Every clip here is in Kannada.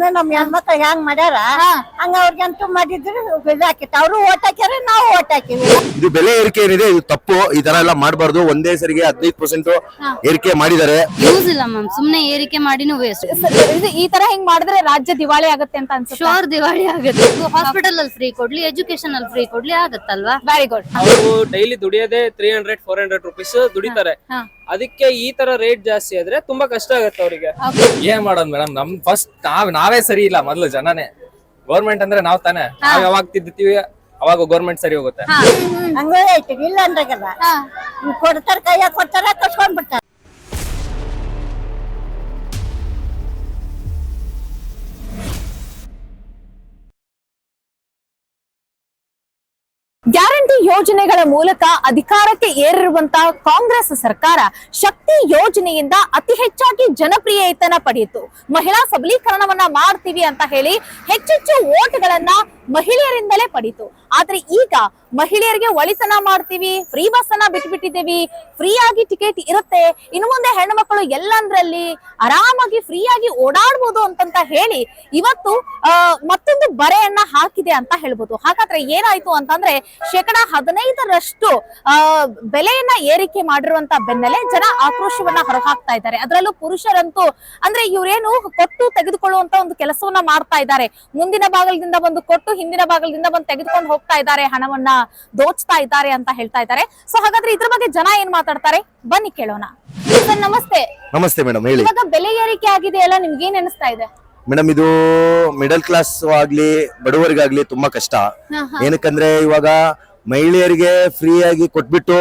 ಸುಮ್ನೆ ನಮ್ ಹೆಣ್ಮಕ್ಳು ಹೆಂಗ್ ಮಾಡ್ಯಾರ? ಹಂಗ ಅವ್ರಿಗಂತೂ ಮಾಡಿದ್ರು ಇದಾಕಿತ್ತು ಅವ್ರು ಓಟ್ ಹಾಕ್ಯಾರ ನಾವು ಓಟ್ ಹಾಕಿವಿ. ಇದು ಬೆಲೆ ಏರಿಕೆ ಏನಿದೆ? ಇದು ತಪ್ಪು. ಈ ತರ ಎಲ್ಲ ಮಾಡಬಾರ್ದು. ಒಂದೇ ಸರಿಗೆ ಹದಿನೈದು ಪರ್ಸೆಂಟ್ ಏರಿಕೆ ಮಾಡಿದ್ದಾರೆ. ಯೂಸ್ ಇಲ್ಲ ಮ್ಯಾಮ್ ಸುಮ್ನೆ ಏರಿಕೆ ಮಾಡಿನೂ ವೇಸ್ಟ್ ಇದು ಈ ತರ ಹಿಂಗ್ ಮಾಡಿದ್ರೆ ರಾಜ್ಯ ದಿವಾಳಿ ಆಗುತ್ತೆ ಅಂತ ಅನ್ಸುತ್ತೆ? ಶೋರ್ ದಿವಾಳಿ ಆಗುತ್ತೆ. ಹಾಸ್ಪಿಟಲ್ ಅಲ್ಲಿ ಫ್ರೀ ಕೊಡ್ಲಿ ಎಜುಕೇಶನ್ ಅಲ್ಲಿ ಫ್ರೀ ಕೊಡ್ಲಿ ಆಗತ್ತಲ್ವಾ? ವೆರಿ ಗುಡ್ ಅವರು daily ದುಡಿಯೋದೇ three hundred four hundred rupees ದುಡಿತಾರೆ. ಅದಕ್ಕೆ ಈ ತರ ರೇಟ್ ಜಾಸ್ತಿ ಆದ್ರೆ ತುಂಬಾ ಕಷ್ಟ ಆಗುತ್ತೆ ಅವರಿಗೆ. ಏನ್ ಮಾಡೋದು ಮೇಡಮ್ ನಮ್ ಫಸ್ಟ್ ನಾವ್ ನಾವೇ ಸರಿ ಇಲ್ಲ ಮೊದ್ಲು ಜನನೇ. ಗೌರ್ಮೆಂಟ್ ಅಂದ್ರೆ ನಾವ್ ತಾನೇ. ನಾವ್ ಯಾವಾಗ ತಿದ್ದುತ್ತೀವಿ ಅವಾಗ ಗೌರ್ಮೆಂಟ್ ಸರಿ ಹೋಗುತ್ತೆ. ಇಲ್ಲ ಕೊಡ್ತಾರ ಕೈಯಾಗ ಕೊಡ್ತಾರ ಗ್ಯಾರಂಟಿ ಯೋಜನೆಗಳ ಮೂಲಕ ಅಧಿಕಾರಕ್ಕೆ ಏರಿರುವಂತಹ ಕಾಂಗ್ರೆಸ್ ಸರ್ಕಾರ ಶಕ್ತಿ ಯೋಜನೆಯಿಂದ ಅತಿ ಹೆಚ್ಚಾಗಿ ಜನಪ್ರಿಯತೆಯನ್ನ ಪಡೆಯಿತು. ಮಹಿಳಾ ಸಬಲೀಕರಣವನ್ನ ಮಾಡ್ತೀವಿ ಅಂತ ಹೇಳಿ ಹೆಚ್ಚೆಚ್ಚು ಓಟ್ಗಳನ್ನ ಮಹಿಳೆಯರಿಂದಲೇ ಪಡೀತು ಆದ್ರೆ ಈಗ ಮಹಿಳೆಯರಿಗೆ ಒಳಿತನ ಮಾಡ್ತೀವಿ ಫ್ರೀ ಬಸ್ ಅನ್ನ ಬಿಟ್ಬಿಟ್ಟಿದ್ದೀವಿ ಫ್ರೀ ಆಗಿ ಟಿಕೆಟ್ ಇರುತ್ತೆ. ಇನ್ನು ಮುಂದೆ ಹೆಣ್ಣು ಎಲ್ಲಂದ್ರಲ್ಲಿ ಆರಾಮಾಗಿ ಫ್ರೀ ಆಗಿ ಓಡಾಡ್ಬೋದು ಅಂತಂತ ಹೇಳಿ ಇವತ್ತು ಮತ್ತೊಂದು ಬರೆಯನ್ನ ಹಾಕಿದೆ ಅಂತ ಹೇಳ್ಬೋದು. ಹಾಗಾದ್ರೆ ಏನಾಯ್ತು ಅಂತಂದ್ರೆ ಶೇಕಡ ಹದಿನೈದರಷ್ಟು ಬೆಲೆಯನ್ನ ಏರಿಕೆ ಮಾಡಿರುವಂತ ಬೆನ್ನಲ್ಲೇ ಜನ ಆಕ್ರೋಶವನ್ನ ಹೊರಹಾಕ್ತಾ ಇದ್ದಾರೆ. ಅದರಲ್ಲೂ ಪುರುಷರಂತೂ, ಅಂದ್ರೆ ಇವ್ರೇನು ಕೊಟ್ಟು ತೆಗೆದುಕೊಳ್ಳುವಂತ ಒಂದು ಕೆಲಸವನ್ನ ಮಾಡ್ತಾ ಇದ್ದಾರೆ. ಮುಂದಿನ ಭಾಗದಿಂದ ಬಂದು ಕೊಟ್ಟು ಹಿಂದಿನ ಭಾಗದಿಂದ ಬಂದು ತೆಗೆದುಕೊಂಡು ಹೋಗ್ತಾ ಇದ್ದಾರೆ ಹಣವನ್ನ ದೋಚ್ತಾ ಇದ್ದಾರೆ ಅಂತ ಹೇಳ್ತಾ ಇದ್ದಾರೆ. ಸೊ ಹಾಗಾದ್ರೆ ಇದ್ರ ಬಗ್ಗೆ ಜನ ಏನ್ ಮಾತಾಡ್ತಾರೆ? ಬನ್ನಿ ಕೇಳೋಣ. ಸರ್ ನಮಸ್ತೆ. ನಮಸ್ತೆ ಮೇಡಮ್ ಹೇಳಿ. ಇವಾಗ ಬೆಲೆ ಏರಿಕೆ ಆಗಿದೆ ಅಲ್ಲ ನಿಮ್ಗೆ ಏನ್ ಅನಿಸ್ತಾ ಇದೆ? ಮೇಡಮ್ ಇದು ಮಿಡಲ್ ಕ್ಲಾಸ್ ಆಗ್ಲಿ ಬಡವರಿಗಾಗ್ಲಿ ತುಂಬಾ ಕಷ್ಟ. ಏನಕ್ಕಂದ್ರೆ ಇವಾಗ ಮಹಿಳೆಯರಿಗೆ ಫ್ರೀ ಆಗಿ ಕೊಟ್ಬಿಟ್ಟು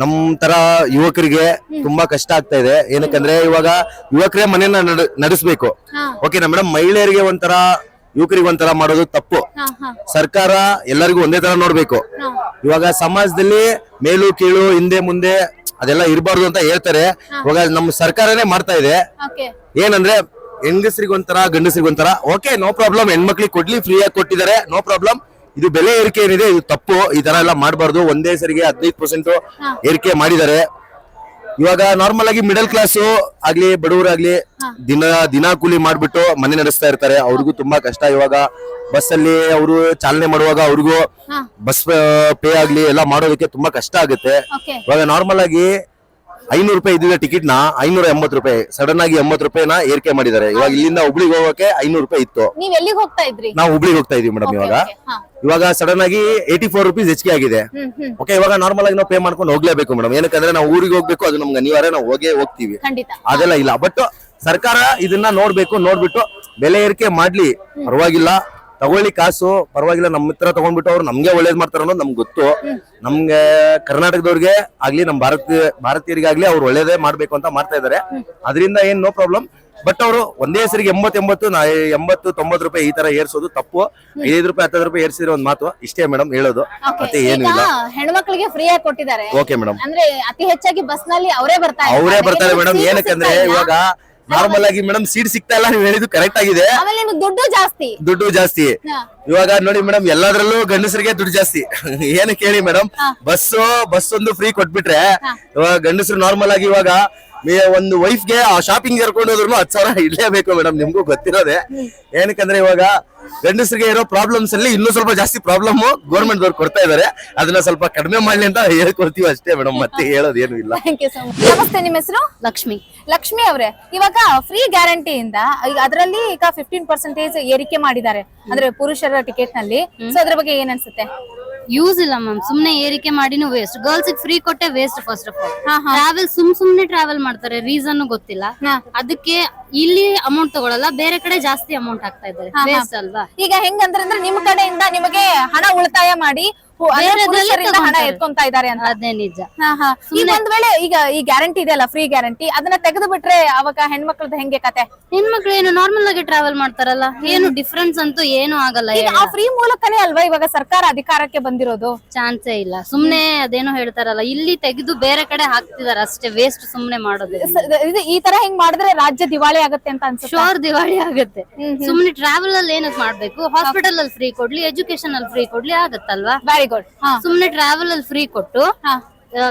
ನಮ್ ತರ ಯುವಕರಿಗೆ ತುಂಬಾ ಕಷ್ಟ ಆಗ್ತಾ ಇದೆ. ಏನಕ್ಕಂದ್ರೆ ಇವಾಗ ಯುವಕರೇ ಮನೆಯನ್ನ ನಡೆಸಬೇಕು. ನಡೆಸ್ಬೇಕು ಓಕೆನಾ ಮೇಡಮ್ ಮಹಿಳೆಯರಿಗೆ ಒಂಥರ ಯುವಕರಿಗೆ ಒಂಥರ ಮಾಡೋದು ತಪ್ಪು. ಸರ್ಕಾರ ಎಲ್ಲರಿಗೂ ಒಂದೇ ತರ ನೋಡ್ಬೇಕು. ಇವಾಗ ಸಮಾಜದಲ್ಲಿ ಮೇಲು ಕೀಳು ಹಿಂದೆ ಮುಂದೆ ಅದೆಲ್ಲ ಇರಬಾರ್ದು ಅಂತ ಹೇಳ್ತಾರೆ. ಇವಾಗ ನಮ್ಮ ಸರ್ಕಾರನೇ ಮಾಡ್ತಾ ಇದೆ. ಏನಂದ್ರೆ ಹೆಂಗಸರಿಗೆ ಒಂಥರ ಗಂಡಸರಿಗೆ ಒಂಥರ ಓಕೆ ನೋ ಪ್ರಾಬ್ಲಮ್ ಹೆಣ್ಮಕ್ಳಿಗೆ ಕೊಡ್ಲಿ ಫ್ರೀ ಆಗಿ ಕೊಟ್ಟಿದ್ದಾರೆ ನೋ ಪ್ರಾಬ್ಲಮ್. ಇದು ಬೆಲೆ ಏರಿಕೆ ಏನಿದೆ ಇದು ತಪ್ಪು. ಈ ತರ ಎಲ್ಲ ಮಾಡಬಾರ್ದು. ಒಂದೇ ಸರಿಗೆ ಹದಿನೈದು ಪರ್ಸೆಂಟ್ ಏರಿಕೆ ಮಾಡಿದ್ದಾರೆ. ಇವಾಗ ನಾರ್ಮಲ್ ಆಗಿ ಮಿಡಲ್ ಕ್ಲಾಸ್ ಆಗ್ಲಿ ಬಡವರಾಗ್ಲಿ ದಿನ ದಿನ ಕೂಲಿ ಮಾಡ್ಬಿಟ್ಟು ಮನೆ ನಡೆಸ್ತಾ ಇರ್ತಾರೆ. ಅವ್ರಿಗೂ ತುಂಬಾ ಕಷ್ಟ. ಇವಾಗ ಬಸ್ ಅಲ್ಲಿ ಅವರು ಚಾಲನೆ ಮಾಡುವಾಗ ಅವ್ರಿಗೂ ಬಸ್ ಪೇ ಆಗ್ಲಿ ಎಲ್ಲ ಮಾಡೋದಕ್ಕೆ ತುಂಬಾ ಕಷ್ಟ ಆಗುತ್ತೆ. ಇವಾಗ ನಾರ್ಮಲ್ ಆಗಿ ಐನೂರು ರೂಪಾಯಿ ಇದ್ದಿದ್ದ ಟಿಕೆಟ್ನ ಐನೂರ ಎಂಬತ್ತು ರೂಪಾಯಿ ಸಡನ್ ಆಗಿ ಎಂಬತ್ತು ರೂಪಾಯಿನ ಏರಿಕೆ ಮಾಡಿದ್ದಾರೆ. ಇವಾಗ ಇಲ್ಲಿಂದ ಹುಬ್ಳಿಗೆ ಹೋಗೋಕೆ ಐನೂರು ರೂಪಾಯಿ ಇತ್ತು. ನೀವ್ ಎಲ್ಲಿಗೆ ಹೋಗ್ತಾ ಇದ್ರಿ? ನಾವು ಹುಬ್ಳಿಗೆ ಹೋಗ್ತಾ ಇದೀವಿ ಮೇಡಮ್ ಇವಾಗ. ಇವಾಗ ಸಡನ್ ಆಗಿ ಏಯ್ಟಿ ಫೋರ್ ರುಪೀಸ್ ಹೆಚ್ಚಿಗೆ ಆಗಿದೆ. ಓಕೆ ಇವಾಗ ನಾರ್ಮಲ್ ಆಗಿ ನಾವು ಪೇ ಮಾಡ್ಕೊಂಡು ಹೋಗ್ಲೇಬೇಕು ಮೇಡಮ್ ಏನಕ್ಕಂದ್ರೆ ನಾವು ಊರಿಗೆ ಹೋಗ್ಬೇಕು ಅದು ನಮ್ಗೆ ಅನಿವಾರ್ಯ ನಾವು ಹೋಗೇ ಹೋಗ್ತೀವಿ. ಅದೆಲ್ಲ ಇಲ್ಲ. ಬಟ್ ಸರ್ಕಾರ ಇದನ್ನ ನೋಡ್ಬೇಕು ನೋಡ್ಬಿಟ್ಟು ಬೆಲೆ ಏರಿಕೆ ಮಾಡ್ಲಿ. ಪರವಾಗಿಲ್ಲ. ತಗೊಳ್ಳಿ ಕಾಸು ಪರವಾಗಿಲ್ಲ ನಮ್ಮ ಹತ್ರ ತಗೊಂಡ್ಬಿಟ್ಟು ಅವ್ರು ನಮ್ಗೆ ಒಳ್ಳೇದ್ ಮಾಡ್ತಾರ ಅನ್ನೋದು ನಮ್ಗೆ ಗೊತ್ತು. ನಮ್ಗೆ ಕರ್ನಾಟಕದವ್ರಿಗೆ ಆಗ್ಲಿ ನಮ್ ಭಾರತ ಭಾರತೀಯರಿಗಾಗ್ಲಿ ಅವ್ರು ಒಳ್ಳೇದೇ ಮಾಡ್ಬೇಕು ಅಂತ ಮಾಡ್ತಾ ಇದಾರೆ. ಅದರಿಂದ ಏನ್ ನೋ ಪ್ರಾಬ್ಲಮ್. ಬಟ್ ಅವರು ಒಂದೇ ಹೆಸರಿಗೆ ಎಂಬತ್ತೆಂಬತ್ತು ನಾ ಎಂಬತ್ತು ತೊಂಬತ್ತು ರೂಪಾಯಿ ಈ ತರ ಏರ್ಸೋದು ತಪ್ಪು. ಐದೈದು ರೂಪಾಯಿ ಹತ್ತತ್ತು ರೂಪಾಯಿ ಏರ್ಸಿದ್ರೆ ಒಂದ್ ಮಾತು ಇಷ್ಟೇ ಮೇಡಮ್ ಹೇಳೋದು. ಮತ್ತೆ ಏನು ಇಲ್ಲ. ಹೆಣ್ಮಕ್ಳಿಗೆ ಫ್ರೀ ಆಗಿ ಕೊಟ್ಟಿದ್ದಾರೆ. ಓಕೆ ಮೇಡಮ್ ಅಂದ್ರೆ ಅತಿ ಹೆಚ್ಚಾಗಿ ಬಸ್ನಲ್ಲಿ ಅವರೇ ಬರ್ತಾರೆ ಅವರೇ ಬರ್ತಾರೆ ಮೇಡಮ್ ಏನಕ್ಕಂದ್ರೆ ಇವಾಗ ನಾರ್ಮಲ್ ಆಗಿ ಮೇಡಮ್ ಸೀಟ್ ಸಿಗ್ತಾ ಇಲ್ಲ ನೀವು ಹೇಳಿದ್ದು ಕರೆಕ್ಟ್ ಆಗಿದೆ. ಆಮೇಲೆ ನಿಮ್ಗೆ ದುಡ್ಡು ಜಾಸ್ತಿ. ದುಡ್ಡು ಜಾಸ್ತಿ. ಹಾ. ಇವಾಗ ನೋಡಿ ಮೇಡಮ್ ಎಲ್ಲದ್ರಲ್ಲೂ ಗಂಡಸರಿಗೆ ದುಡ್ಡು ಜಾಸ್ತಿ. ಏನಕ್ಕೆ ಹೇಳಿ ಮೇಡಮ್ ಬಸ್ ಬಸ್ ಒಂದು ಫ್ರೀ ಕೊಟ್ಬಿಟ್ರೆ ಇವಾಗ ಗಂಡಸರು ನಾರ್ಮಲ್ ಆಗಿ ಇವಾಗ ಒಂದು ವೈಫ್ಗೆ ಆ ಶಾಪಿಂಗ್ ಕರ್ಕೊಂಡು ಹೋದ್ರು ಹತ್ತು ಸಾವಿರ ಇಡ್ಲೇಬೇಕು ಮೇಡಮ್ ನಿಮ್ಗೂ ಗೊತ್ತಿರೋದೆ. ಏನಕ್ಕಂದ್ರೆ ಇವಾಗ ಗಂಡಸರಿಗೆ ಇರೋ ಪ್ರಾಬ್ಲಮ್ಸ್ ಅಲ್ಲಿ ಇನ್ನೂ ಸ್ವಲ್ಪ ಜಾಸ್ತಿ ಪ್ರಾಬ್ಲಮ್ ಗೌರ್ಮೆಂಟ್ ದವ್ರು ಕೊಡ್ತಾ ಇದಾರೆ. ಅದನ್ನ ಸ್ವಲ್ಪ ಕಡಿಮೆ ಮಾಡ್ಲಿ ಅಂತ ಹೇಳ್ಕೊಡ್ತೀವಿ ಅಷ್ಟೇ ಮೇಡಮ್ ಮತ್ತೆ ಹೇಳೋದೇನು ಇಲ್ಲ. ಥ್ಯಾಂಕ್ ಯು ಸೊ ಮಚ್ ನಮಸ್ತೆ ನಿಮ್ಮ ಹೆಸರು? ಲಕ್ಷ್ಮಿ. ಲಕ್ಷ್ಮಿ ಅವರೇ ಇವಾಗ ಫ್ರೀ ಗ್ಯಾರಂಟಿಯಿಂದ ಈಗ ಅದರಲ್ಲಿ ಈಗ ಫಿಫ್ಟೀನ್ ಪರ್ಸೆಂಟೇಜ್ ಏರಿಕೆ ಮಾಡಿದ್ದಾರೆ. ಅಂದ್ರೆ ಪುರುಷರ ಟಿಕೆಟ್ನಲ್ಲಿ. ಸೊ ಅದ್ರ ಬಗ್ಗೆ ಏನ್ ಅನ್ಸುತ್ತೆ? ಯೂಸ್ ಇಲ್ಲ ಮ್ಯಾಮ್ ಸುಮ್ನೆ ಏರಿಕೆ ಮಾಡಿನೂ ವೇಸ್ಟ್ ಗರ್ಲ್ಸ್ ಫ್ರೀ ಕೊಟ್ಟೆ waste first of all. Travel ಸುಮ್ ಸುಮ್ನೆ ಟ್ರಾವೆಲ್ ಮಾಡ್ತಾರೆ ರೀಸನ್ ಗೊತ್ತಿಲ್ಲ. ಅದಕ್ಕೆ ಇಲ್ಲಿ ಅಮೌಂಟ್ ತಗೊಳಲ್ಲ ಬೇರೆ ಕಡೆ ಜಾಸ್ತಿ ಅಮೌಂಟ್ ಆಗ್ತಾ ಇದ್ದಾರೆ. ವೇಸ್ಟ್ ಅಲ್ವಾ? ಈಗ ಹೆಂಗಂದ್ರೆ ನಿಮ್ ಕಡೆಯಿಂದ ನಿಮಗೆ ಹಣ ಉಳಿತಾಯ ಮಾಡಿ ಹಣ. ಎತ್ಕೊಂತಾ ಇದ್ದಾರೆ ಅಂತ. ಅದೇ ನಿಜ. ಈಗ ಒಂದ್ ವೇಳೆ ಈಗ ಈ ಗ್ಯಾರಂಟಿ ಇದೆಯಲ್ಲ ಫ್ರೀ ಗ್ಯಾರಂಟಿ ಅದನ್ನ ತೆಗೆದು ಬಿಟ್ರೆ ಅವಾಗ ಹೆಣ್ಮಕ್ಳದ್ದು ಹೆಂಗೆ ಕತೆ? ಹೆಣ್ಮಕ್ಳು ಏನು ನಾರ್ಮಲ್ ಆಗಿ ಟ್ರಾವೆಲ್ ಮಾಡ್ತಾರಲ್ಲ? ಏನು ಡಿಫ್ರೆನ್ಸ್ ಅಂತೂ ಏನು ಆಗಲ್ಲ ಈಗ ಆ ಫ್ರೀ ಮೂಲಕನೇ ಅಲ್ವಾ ಇವಾಗ ಸರ್ಕಾರ ಅಧಿಕಾರಕ್ಕೆ ಬಂದಿರೋದು? ಚಾನ್ಸೇ ಇಲ್ಲ. ಸುಮ್ನೆ ಅದೇನೋ ಹೇಳ್ತಾರಲ್ಲ ಇಲ್ಲಿ ತೆಗೆದು ಬೇರೆ ಕಡೆ ಹಾಕ್ತಿದಾರೆ ಅಷ್ಟೇ ವೇಸ್ಟ್ ಸುಮ್ನೆ ಮಾಡೋದು. ಇದು ಈ ತರ ಹಿಂಗ್ ಮಾಡಿದ್ರೆ ರಾಜ್ಯ ದಿವಾಳಿ ಆಗುತ್ತೆ ಅಂತ ಅನ್ಸುತ್ತೆ? ಶೋರ್ ದಿವಾಳಿ ಆಗುತ್ತೆ. ಸುಮ್ನೆ ಟ್ರಾವೆಲ್ ಅಲ್ಲಿ ಏನಕ್ ಮಾಡ್ಬೇಕು? ಹಾಸ್ಪಿಟಲ್ ಅಲ್ಲಿ ಫ್ರೀ ಕೊಡ್ಲಿ ಎಜುಕೇಶನ್ ಅಲ್ಲಿ ಫ್ರೀ ಕೊಡ್ಲಿ ಆಗತ್ತಲ್ವಾ? ವೆರಿ ಹಾ ಸುಮ್ನೆ ಟ್ರಾವೆಲ್ ಅಲ್ಲಿ ಫ್ರೀ ಕೊಟ್ಟು ಹಾ.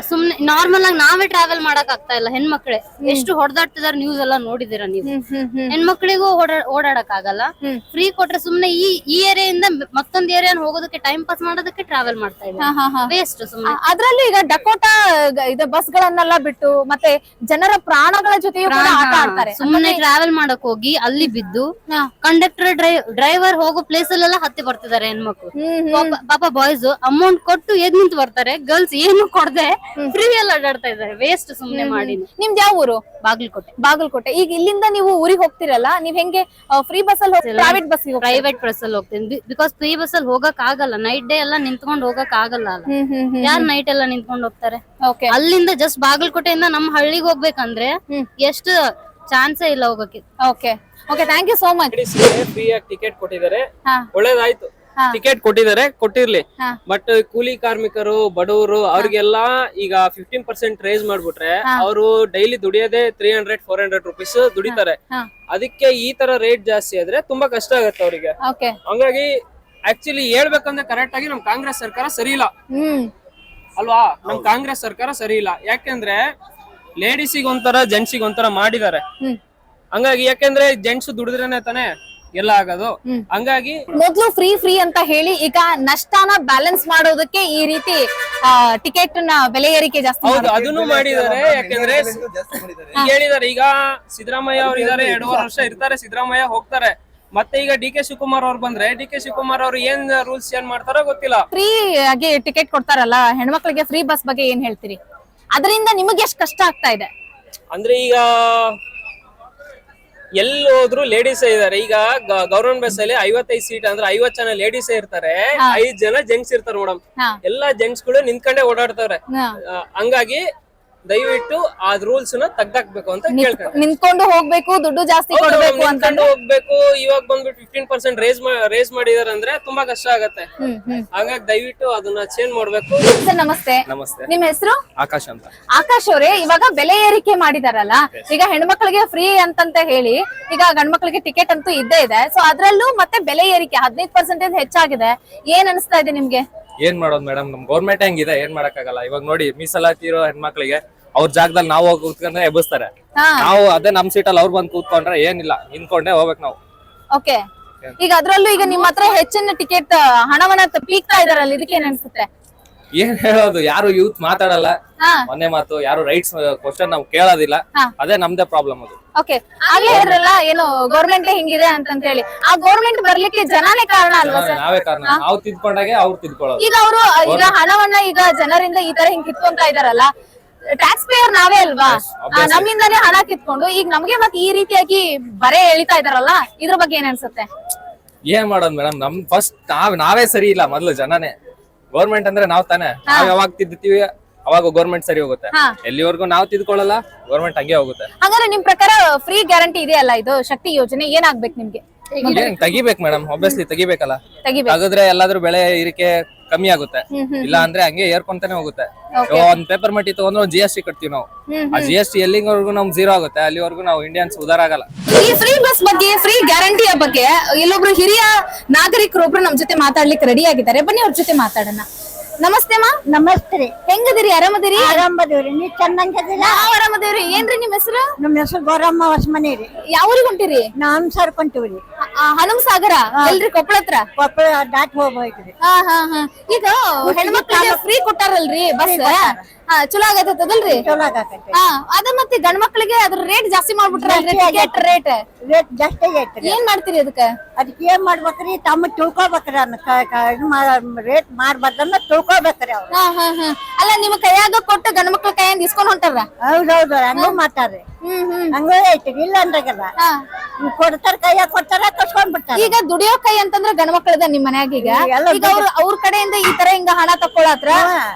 ಸುಮ್ನೆ ನಾರ್ಮಲ್ ಆಗಿ ನಾವೇ ಟ್ರಾವೆಲ್ ಮಾಡಕ್ ಆಗ್ತಾ ಇಲ್ಲ ಹೆಣ್ಮಕ್ಳೆ. ಎಷ್ಟು ಹೊಡೆದಾಡ್ತಿದಾರೆ ನ್ಯೂಸ್ ಎಲ್ಲ ನೋಡಿದಿರ ನೀವು? ಹೆಣ್ಮಕ್ಳಿಗೂ ಓಡಾಡಕ್ ಆಗಲ್ಲ. ಫ್ರೀ ಕೊಟ್ರೆ ಸುಮ್ನೆ ಈ ಈ ಏರಿಯಾದಿಂದ ಮತ್ತೊಂದ್ ಏರಿಯಾ ಹೋಗೋದಕ್ಕೆ ಟೈಮ್ ಪಾಸ್ ಮಾಡೋದಕ್ಕೆ ಟ್ರಾವೆಲ್ ಮಾಡ್ತಾ ಇದ್ದಾರೆ. ವೇಸ್ಟ್ ಸುಮ್ನೆ. ಅದ್ರಲ್ಲಿ ಈಗ ಡಕೋಟಾ ಇದು ಬಸ್ ಗಳನ್ನೆಲ್ಲ ಬಿಟ್ಟು ಮತ್ತೆ ಜನರ ಪ್ರಾಣಗಳ ಜೊತೆ ಸುಮ್ಮನೆ ಟ್ರಾವೆಲ್ ಮಾಡಕ್ ಹೋಗಿ ಅಲ್ಲಿ ಬಿದ್ದು. ಕಂಡಕ್ಟರ್ ಡ್ರೈವರ್ ಹೋಗೋ ಪ್ಲೇಸ್ ಅಲ್ಲೆಲ್ಲ ಹತ್ತಿ ಬರ್ತಿದ್ದಾರೆ ಹೆಣ್ಮಕ್ಳು. ಪಾಪ ಬಾಯ್ಸ್ ಅಮೌಂಟ್ ಕೊಟ್ಟು ಎದ್ ನಿಂತು ಬರ್ತಾರೆ. ಗರ್ಲ್ಸ್ ಏನು ಕೊಡದೆ ಫ್ರೀ ಎಲ್ಲ ಅಡ್ಡಾಡ್ತಾ ಇದ್ದಾರೆ. ವೇಸ್ಟ್ ಸುಮ್ನೆ ಮಾಡಿ ನಿಮ್ದು ಯಾವ ಊರು? ಬಾಗಲಕೋಟೆ. ಬಾಗಲಕೋಟೆ. ಈಗ ಇಲ್ಲಿಂದ ನೀವು ಊರಿಗೆ ಹೋಗ್ತಿರಲ್ಲ ನೀವ್ ಹೆಂಗೆ ಫ್ರೀ ಬಸ್ ಅಲ್ಲಿ ಪ್ರೈವೇಟ್ ಬಸ್ ಪ್ರೈವೇಟ್ ಬಸ್ ಅಲ್ಲಿ ಹೋಗ್ತೀನಿ. ಬಿಕಾಸ್ ಫ್ರೀ ಬಸ್ ಅಲ್ಲಿ ಹೋಗಕ್ ಆಗಲ್ಲ. ನೈಟ್ ಡೇ ಎಲ್ಲ ನಿಂತ್ಕೊಂಡು ಹೋಗಕ್ ಆಗಲ್ಲ ಅಲ್ಲ. ಯಾರ್ ನೈಟ್ ಎಲ್ಲ ನಿಂತ್ಕೊಂಡು ಹೋಗ್ತಾರೆ? ಓಕೆ ಅಲ್ಲಿಂದ ಜಸ್ಟ್ ಬಾಗಲಕೋಟೆಯಿಂದ ನಮ್ಮ ಹಳ್ಳಿಗೆ ಹೋಗ್ಬೇಕಂದ್ರೆ ಎಷ್ಟು ಚಾನ್ಸ್ ಇಲ್ಲ ಹೋಗಕ್ಕೆ. Okay okay thank you so much free ಆಗಿ ಟಿಕೆಟ್ ಕೊಟ್ಟಿದ್ದಾರೆ. ಹಾ. ಒಳ್ಳೇದಾಯ್ತು. ಟಿಕೆಟ್ ಕೊಟ್ಟಿದ್ದಾರೆ ಕೊಟ್ಟಿರ್ಲಿ. ಬಟ್ ಕೂಲಿ ಕಾರ್ಮಿಕರು ಬಡವರು ಅವ್ರಿಗೆಲ್ಲ ಈಗ ಫಿಫ್ಟೀನ್ ಪರ್ಸೆಂಟ್ ರೇಸ್ ಮಾಡ್ಬಿಟ್ರೆ ಅವರು daily ದುಡಿಯೋದೇ three hundred four hundred rupees ದುಡಿತಾರೆ. ಅದಕ್ಕೆ ಈ ತರ ರೇಟ್ ಜಾಸ್ತಿ ಆದ್ರೆ ತುಂಬಾ ಕಷ್ಟ ಆಗತ್ತೆ ಅವರಿಗೆ. ಓಕೆ ಹಂಗಾಗಿ ಆಕ್ಚುಲಿ ಹೇಳ್ಬೇಕಂದ್ರೆ ಕರೆಕ್ಟ್ ಆಗಿ ನಮ್ ಕಾಂಗ್ರೆಸ್ ಸರ್ಕಾರ ಸರಿ ಇಲ್ಲ. ಅಲ್ವಾ? ನಮ್ ಕಾಂಗ್ರೆಸ್ ಸರ್ಕಾರ ಸರಿ ಇಲ್ಲ. ಯಾಕೆಂದ್ರೆ ಲೇಡೀಸಿಗೆ ಒಂಥರ ಜೆಂಟ್ಸಿಗೆ ಒಂಥರ ಮಾಡಿದ್ದಾರೆ. ಹ್ಮ್. ಹಂಗಾಗಿ ಯಾಕೆಂದ್ರೆ ಜೆಂಟ್ಸ್ ದುಡಿದ್ರೇನೆ ತಾನೇ ಎಲ್ಲ ಆಗೋದು. ಹಂಗಾಗಿ ಮೊದ್ಲು ಫ್ರೀ ಫ್ರೀ ಅಂತ ಹೇಳಿ ಈಗ ನಷ್ಟನ ಬ್ಯಾಲೆನ್ಸ್ ಮಾಡೋದಕ್ಕೆ ಈ ರೀತಿ ಟಿಕೆಟ್ನ ಬೆಲೆ ಏರಿಕೆ ಜಾಸ್ತಿ ಹೌದು. ಅದನ್ನು ಮಾಡಿದ್ದಾರೆ. ಯಾಕಂದ್ರೆ ಈಗ ಹೇಳಿದ್ದಾರೆ ಈಗ ಸಿದ್ದರಾಮಯ್ಯ ಅವ್ರು ಇದಾರೆ ಎರಡೂವರೆ ವರ್ಷ ಇರ್ತಾರೆ ಸಿದ್ದರಾಮಯ್ಯ ಹೋಗ್ತಾರೆ. ಮತ್ತೆ ಈಗ ಡಿ ಕೆ ಶಿವಕುಮಾರ್ ಅವ್ರು ಬಂದ್ರೆ ಡಿ ಕೆ ಶಿವಕುಮಾರ್ ಅವ್ರು ಏನ್ ರೂಲ್ಸ್ ಏನ್ ಮಾಡ್ತಾರೋ ಗೊತ್ತಿಲ್ಲ. ಫ್ರೀ ಆಗಿ ಟಿಕೆಟ್ ಕೊಡ್ತಾರಲ್ಲ ಹೆಣ್ಮಕ್ಳಿಗೆ ಫ್ರೀ ಬಸ್ ಬಗ್ಗೆ ಏನ್ ಹೇಳ್ತೀರಿ? ಅದರಿಂದ ನಿಮಗೆ ಎಷ್ಟು ಕಷ್ಟ ಆಗ್ತಾ ಇದೆ? ಅಂದ್ರೆ ಈಗ ಎಲ್ಲಿ ಹೋದ್ರು ಲೇಡೀಸ್ ಇದಾರೆ. ಈಗ ಗವರ್ಮೆಂಟ್ ಬಸ್ ಅಲ್ಲಿ ಐವತ್ತೈದು ಸೀಟ್ ಅಂದ್ರೆ ಐವತ್ ಜನ ಲೇಡೀಸ್ ಇರ್ತಾರೆ. ಐದ್ ಜನ ಜೆಂಟ್ಸ್ ಇರ್ತಾರೆ ಮೇಡಮ್. ಎಲ್ಲಾ ಜೆಂಟ್ಸ್ಗಳು ನಿಂತ್ಕೊಂಡೆ ಓಡಾಡ್ತಾರೆ ಹಂಗಾಗಿ ದಯವಿಟ್ಟು ಆ ರೂಲ್ಸ್ನ ತೆಗ್ದಾಕ್ಬೇಕು ಅಂತ ಕೇಳ್ತಾರೆ ನಿಂತ್ಕೊಂಡು ಹೋಗ್ಬೇಕು ದುಡ್ಡು ಜಾಸ್ತಿ ಕೊಡ್ಬೇಕು ಹೋಗ್ಬೇಕು. ಇವಾಗ ಬಂದ್ಬಿಟ್ಟು ಫಿಫ್ಟೀನ್ ಪರ್ಸೆಂಟ್ ರೇಸ್ ರೇಸ್ ಮಾಡಿದಾರೆ ಅಂದ್ರೆ ತುಂಬಾ ಕಷ್ಟ ಆಗತ್ತೆ. ಹಾಗಾಗಿ ದಯವಿಟ್ಟು ಅದನ್ನ ಚೇಂಜ್ ಮಾಡ್ಬೇಕು. ಸರ್ ನಮಸ್ತೆ. ನಮಸ್ತೆ. ನಿಮ್ ಹೆಸರು? ಆಕಾಶ್ ಅಂತ. ಆಕಾಶ್ ಅವ್ರೆ ಇವಾಗ ಬೆಲೆ ಏರಿಕೆ ಮಾಡಿದಾರಲ್ಲ? ಈಗ ಹೆಣ್ಮಕ್ಳಿಗೆ ಫ್ರೀ ಅಂತಂತ ಹೇಳಿ ಈಗ ಗಂಡ್ಮಕ್ಳಿಗೆ ಟಿಕೆಟ್ ಅಂತೂ ಇದ್ದೇ ಇದೆ. ಸೊ ಅದ್ರಲ್ಲೂ ಮತ್ತೆ ಬೆಲೆ ಏರಿಕೆ ಹದಿನೈದು ಪರ್ಸೆಂಟೇಜ್ ಹೆಚ್ಚಾಗಿದೆ. ಏನ್ ಅನಿಸ್ತಾ ಇದೆ ನಿಮ್ಗೆ? ಏನ್ ಮಾಡೋದು ಮೇಡಮ್ ನಮ್ ಗೌರ್ಮೆಂಟ್ ಹೆಂಗಿದೆ ಏನ್ ಮಾಡಕ್ಕಾಗಲ್ಲ. ಇವಾಗ ನೋಡಿ ಮೀಸಲಾತಿ ಇರೋ ಹೆಣ್ಮಕ್ಳಿಗೆ ಅವ್ರ ಜಾಗದಲ್ಲಿ ನಾವು ಹೋಗಿ ಕೂತ್ಕೊಂಡ್ರೆ ಎಬ್ಬಿಸ್ತಾರೆ. ನಾವು ಅದೇ ನಮ್ ಸೀಟಲ್ಲಿ ಅವ್ರು ಬಂದು ಕೂತ್ಕೊಂಡ್ರೆ ಏನಿಲ್ಲ ನಿಂತ್ಕೊಂಡೆ ಹೋಗ್ಬೇಕು ನಾವು. ಓಕೆ. ಈಗ ಅದ್ರಲ್ಲೂ ಈಗ ನಿಮ್ಮ ಹತ್ರ ಹೆಚ್ಚಿನ ಟಿಕೆಟ್ ಹಣವನ್ನ ಪೀಕ್ತಾ ಇದಾರಲ್ಲ ಇದಕ್ಕೆ ಏನ್ ಅನ್ಸುತ್ತೆ? ಏನ್ ಹೇಳೋದು ಯಾರು ಯೂತ್ ಮಾತಾಡಲ್ಲ. ಮೊನ್ನೆ ಮಾತು ಯಾರು ರೈಟ್ಸ್ ಕ್ವಶನ್ ನಾವು ಕೇಳೋದಿಲ್ಲ. ಅದೇ ನಮ್ದೇ ಪ್ರಾಬ್ಲಮ್ ಅದು. ಓಕೆ. ಆಗ್ಲೇ ಹೇಳಿದ್ರಲ್ಲ ಏನು ಗೌರ್ಮೆಂಟ್ ಹಿಂಗಿದೆ ಅಂತ ಹೇಳಿ. ಆ ಗೌರ್ಮೆಂಟ್ ಬರ್ಲಿಕ್ಕೆ ಜನಾನೇ ಕಾರಣ ಅಲ್ವಾ ಸರ್? ನಾವೇ ಕಾರಣ. ನಾವು ತಿದ್ಕೊಂಡಾಗೆ ಅವ್ರು ತಿದ್ಕೊಳ್ಳೋದು. ಈಗ ಅವರು ಈಗ ಹಣವನ್ನ ಈಗ ಜನರಿಂದ ಈ ತರ ಹಿಂಗ್ ಕಿತ್ಕೊಂತ ಇದಾರಲ್ಲ ಟ್ಯಾಕ್ಸ್ ಪೇಯರ್ ನಾವೇ ಅಲ್ವಾ? ನಮ್ಮಿಂದಾನೇ ಹಣ ಕಿತ್ಕೊಂಡು ಈಗ ನಮ್ಗೆ ಮತ್ತೆ ಈ ರೀತಿಯಾಗಿ ಬರೇ ಎಳಿತಾ ಇದಾರಲ್ಲ ಇದ್ರ ಬಗ್ಗೆ ಏನ್ ಅನ್ಸುತ್ತೆ? ಏನ್ ಮಾಡೋದ್ ಮೇಡಮ್ ನಮ್ ಫಸ್ಟ್ ನಾವ್ ನಾವೇ ಸರಿ ಇಲ್ಲ ಮೊದ್ಲು ಜನನೇ. ಗೌರ್ಮೆಂಟ್ ಅಂದ್ರೆ ನಾವ್ ತಾನೇ. ನಾವ್ ಯಾವಾಗ ತಿದ್ದುತ್ತೀವಿ ಅವಾಗ ಗೌರ್ಮೆಂಟ್ ಸರಿ ಹೋಗುತ್ತೆ. ಎಲ್ಲಿವರೆಗೂ ನಾವ್ ತಿದ್ಕೊಳ್ಳಲ್ಲ ಗೌರ್ಮೆಂಟ್ ಹಂಗೆ ಹೋಗುತ್ತೆ. ಹಾಗಾದ್ರೆ ನಿಮ್ ಪ್ರಕಾರ ಫ್ರೀ ಗ್ಯಾರಂಟಿ ಇದೆಯಲ್ಲ ಇದು ಶಕ್ತಿ ಯೋಜನೆ ಏನಾಗ್ಬೇಕು ನಿಮ್ಗೆ? ಏನ್ ತೆಗಿಬೇಕು ಮೇಡಮ್ ಒಬ್ವಿಯಸ್ಲಿ ತೆಗಿಬೇಕಲ್ಲ. ತೆಗಿಬೇಕು. ತೆಗೆದ್ರೆ ಎಲ್ಲಾದ್ರೂ ಬೆಳೆ ಇರಿಕೆ ಕಮ್ಮಿ ಆಗುತ್ತೆ. ಇಲ್ಲ ಅಂದ್ರೆ ಹಂಗೆ ಏರ್ಕೊಂತಾನೆ ಹೋಗುತ್ತೆ. ಒಂದ್ ಪೇಪರ್ ಮಟ್ಟಿ ತಗೊಂಡ್ರೆ ಜಿ ಎಸ್ ಟಿ ಕಟ್ತೀವಿ ನಾವು. ಆ ಜಿ ಎಸ್ ಟಿ ಎಲ್ಲಿವರೆಗೂ ನಮ್ಗೆ ಜೀರೋ ಆಗುತ್ತೆ ಅಲ್ಲಿವರೆಗೂ ನಾವು ಇಂಡಿಯನ್ಸ್ ಉದಾರ ಆಗಲ್ಲ. ಈ ಫ್ರೀ ಬಸ್ ಬಗ್ಗೆ ಫ್ರೀ ಗ್ಯಾರಂಟಿಯ ಬಗ್ಗೆ ಇಲ್ಲೊಬ್ರು ಹಿರಿಯ ನಾಗರಿಕರು ಒಬ್ರು ನಮ್ ಜೊತೆ ಮಾತಾಡ್ಲಿಕ್ಕೆ ರೆಡಿ ಆಗಿದ್ದಾರೆ. ಬನ್ನಿ ಅವ್ರ ಜೊತೆ ಮಾತಾಡೋಣ. ನಮಸ್ತೆ ಮಾ ನಮಸ್ತೆ ರೀ. ಹೆಂಗದಿರಿ? ಆರಾಮದಿರಿ? ಆರಾಮದೇವ್ರಿ. ನೀವ್ ಚೆನ್ನಾಗಿದ್ದೀರ ನಾವ್ ಆರಾಮದೇವ್ರಿ. ಏನ್ರಿ ನಿಮ್ ಹೆಸರು? ನಮ್ ಹೆಸರು ಗೌರಮ್ಮ ಹೊಸಮನಿ ರೀ. ಯಾವ ಊರಿಗೆ ಹೊಂಟಿರಿ? ನಾನ್ ಸರ್ಕೊಂತೀವ್ರಿ. ಹನುಮ ಸಾಗರ? ಎಲ್ರಿ ಕೊಪ್ಪಳ ಹತ್ರ? ಕೊಪ್ಪಳ ದಾಟ್ ಹೋಗ್ಬೇಕ್ರಿ ಹಾ ಹಾ ಹಾ. ಈಗ ಹೆಣ್ಮಕ್ಳಿಗೆ ಫ್ರೀ ಕೊಟ್ಟಾರಲ್ರಿ ಬಸ್ ಚಲೋ ಆಗತ್ತದಲ್ರಿ? ಚಲೋ ಹಾ ಅದ ಮತ್ತೆ ಗಂಡ ಮಕ್ಳಿಗೆ ಅದ್ರ ರೇಟ್ ಜಾಸ್ತಿ ಮಾಡ್ಬಿಟ್ರಲ್ರಿ ಟಿಕೆಟ್ ರೇಟ್ ರೇಟ್ ಜಾಸ್ತಿ ಆಗೈತ್ರಿ. ಏನ್ ಮಾಡ್ತೀರಿ ಅದಕ್ಕ? ಅದಕ್ಕೆ ಏನ್ ಮಾಡ್ಬೇಕ್ರಿ? ತಮ್ಮ ತಿಳ್ಕೊಬೇಕ್ರಿ ಅದನ್ನ. ರೇಟ್ ಮಾಡ್ಬಾರ್ದನ್ನ ತಿಳ್ಕೊಬೇಕ್ರಿ ಅವ್ರು. ಹಾ ಹಾ ಹಾ. ಅಲ್ಲ ನಿಮ್ ಕೈಯಾಗ ಕೊಟ್ಟು ಗಂಡ ಮಕ್ಳ ಕೈಯಿಂದ ಇಸ್ಕೊಂಡ್ ಹೊಂಟಾರ? ಹೌದೌದು ಹಂಗೂ ಮಾತಾಡ್ರಿ. ಹ್ಮ್ ಹ್ಮ್. ಹಂಗೂ ಐತಿ ಇಲ್ಲ ಅಂದ್ರಾಗಲ್ಲ ಹಾ. ಕೊಡ್ತಾರ ಕೈಯಾಗ ಕೊಡ್ತಾರ ಕಟ್ಕೊಂಡ್ ಬಿಡ್ತಾರ? ಈಗ ದುಡಿಯೋ ಕೈ ಅಂತಂದ್ರ ಗಂಡ ಮಕ್ಳದ ನಿಮ್ ಮನ್ಯಾಗ ಈಗ. ಈಗ ಅವ್ರ ಅವ್ರ ಕಡೆಯಿಂದ ಈ ತರ ಹಿಂಗ ಹಣ ತಕೊಳತ್ರ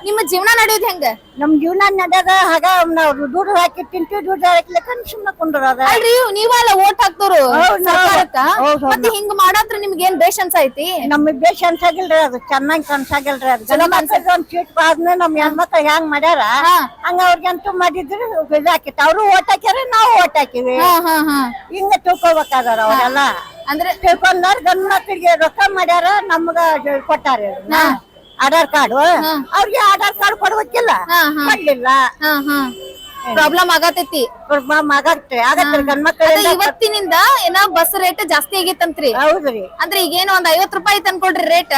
ನಿಮ್ಮ ಜೀವನ ನಡೆಯೋದ್ ಹೆಂಗ? ನಮ್ ಜೀವನ ನಡೆದ ಹಾಗ ನಾವು ದುಡ್ಡು ಹಾಕಿ ತಿಂತೀವಿ ದುಡ್ಡು ಹಾಕ್ಲಿಕ್ಕ ಸುಮ್ಮನೆ ಕುಂಡ್ರದ ಅಲ್ರಿ ನೀವಲ್ಲ ಓಟ್ ಹಾಕ್ತೋರು ಹೌದ್ ಸರ್ಕಾರಕ್ಕ? ಹೌದ್ ಹೌದ್. ಮತ್ತೆ ಹಿಂಗ್ ಮಾಡಾತ್ರ ನಿಮ್ಗೆ ಏನ್ ಬೇಷನ್ಸ್ ಐತಿ ನಮಗ್ ಬೇಷ್ ಅನ್ಸಾಗಿಲ್ರಿ ಅದು ಚೆನ್ನಾಗಿ ಕನ್ಸಾಗಿಲ್ರಿ ಅದು. ಗಂಡ ಮಕ್ಳಿಗೆ ಒಂದ್ ಚೀಟ್ ಆದ್ಮೇಲೆ ನಮ್ ಹೆಣ್ಮಕ್ಳ ಹೆಂಗ್ ಮಾಡ್ಯಾರ? ಹಾ. ಹಂಗ ಅವ್ರಿಗಂತೂ ಮಾಡಿದ್ರು ಇದು ಹಾಕಿತ್ತು ಅವ್ರು ಓಟ್ ಹಾಕ್ಯಾರ ನಾವು ಓಟ್ ಹಾಕಿವಿ. ಹಾ ಹಾ ಹಾ. ಹಿಂಗ ತಿಳ್ಕೊಬೇಕಾದಾರ ಅವರೆಲ್ಲ. ಅಂದ್ರೆ ತಿಳ್ಕೊಂಡಾರ ಗಂಡ್ ಮಕ್ಳಿಗೆ ರೊಕ್ಕ ಮಾಡ್ಯಾರ ನಮ್ಗ ಕೊಟ್ಟಾರ ಆಧಾರ್ ಕಾರ್ಡ್. ಅವ್ರಿಗೆ ಆಧಾರ್ ಕಾರ್ಡ್ ಕೊಡ್ಬೇಕಿಲ್ಲ. ಕೊಡ್ಲಿಲ್ಲ. ಪ್ರಾಬ್ಲಮ್ ಆಗತೈತಿ ಆಗತ್ತೆ ಗಂಡ್ ಇವತ್ತಿನಿಂದ ಏನ ಬಸ್ ರೇಟ್ ಜಾಸ್ತಿ ಆಗೈತಂತ್ರಿ. ಹೌದ್ರಿ. ಅಂದ್ರೆ ಈಗೇನು ಒಂದ್ ಐವತ್ ರೂಪಾಯಿ ತಂದ್ಕೊಡ್ರಿ ರೇಟ್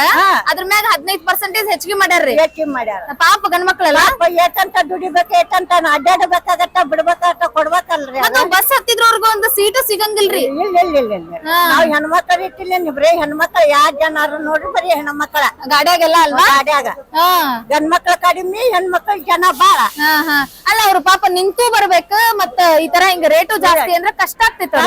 ಅದ್ರ ಮ್ಯಾಗ ಹದಿನೈದು ಪರ್ಸೆಂಟೇಜ್ ಹೆಚ್ಚಿಗೆ ಮಾಡ್ಯಾರ್ರಿ. ಹೆಚ್ಚಿಗೆ ಮಾಡ್ಯಾರ. ಪಾಪ ಗಂಡ್ ಮಕ್ಳೆಲ್ಲ ಏಟಂತ ದುಡಿಬೇಕು ಏಟಂತ ಅಡ್ಡಾಡಬೇಕಾಗತ್ತ ಬಿಡ್ಬೇಕಾಗತ್ತ ಕೊಡ್ಬೇಕಲ್ರಿ. ಬಸ್ ಹತ್ತಿದ್ರವ್ರಿಗೂ ಒಂದು ಸೀಟು ಸಿಗಂಗಿಲ್ರಿ. ಇಲ್ಲ ಇಲ್ಲ ಇಲ್ಲ ಇಲ್ಲ ನಾವ್ ಹೆಣ್ಮಕ್ಳ ಇಟ್ಟಿಲ್ಲ ನೀವ್ ಬರೀ ಹೆಣ್ಮಕ್ಳ ಯಾರ್ ಜನಾರು ನೋಡ್ರಿ ಬರೀ ಹೆಣ್ಮಕ್ಳ. ಗಾಡ್ಯಾಗೆಲ್ಲ ಅಲ್ವಾ? ಗಾಡ್ಯಾಗ. ಗಂಡ್ಮಕ್ಳ ಗಂಡ್ ಮಕ್ಳ ಕಡಿಮೆ ಹೆಣ್ಮಕ್ಳ ಜನ ಬಾಳ. ಅಲ್ಲ ಅವ್ರು ಪಾಪ ನಿಂತು ಬರ್ಬೇಕು ಮತ್ತ ಈ ತರ ಹಿಂಗ ರೇಟು ಜಾಸ್ತಿ ಅಂದ್ರೆ ಕಷ್ಟ ಆಗ್ತಿತ್ತು